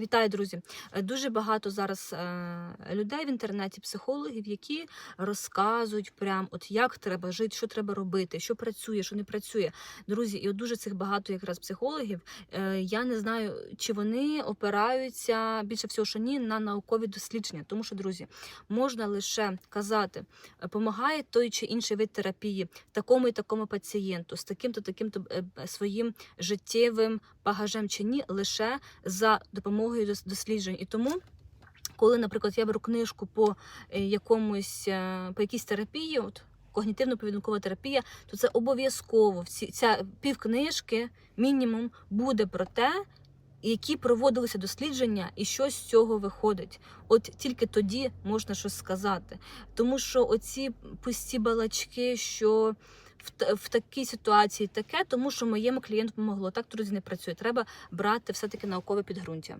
Вітаю, друзі! Е, Дуже багато зараз е, людей в інтернеті, психологів, які розказують прям, от як треба жити, що треба робити, що працює, що не працює. Друзі, і от дуже цих багато якраз психологів. Е, я не знаю, чи вони опираються більше всього, що ні, на наукові дослідження. Тому що, друзі, можна лише казати, е, помагає той чи інший вид терапії такому і такому пацієнту з таким-то таким-то своїм життєвим багажем чи ні, лише за допомогою дос- досліджень. І тому. Коли, наприклад, я беру книжку по е, якомусь е, по якійсь терапії, от когнітивно-поведінкова терапія, то це обов'язково ця півкнижки мінімум буде про те, які проводилися дослідження, і що з цього виходить. От тільки тоді можна щось сказати. Тому що оці пусті балачки, що в, в такій ситуації таке, тому що моєму клієнту помогло. Так, друзі, не працює. Треба брати все-таки наукове підґрунтя.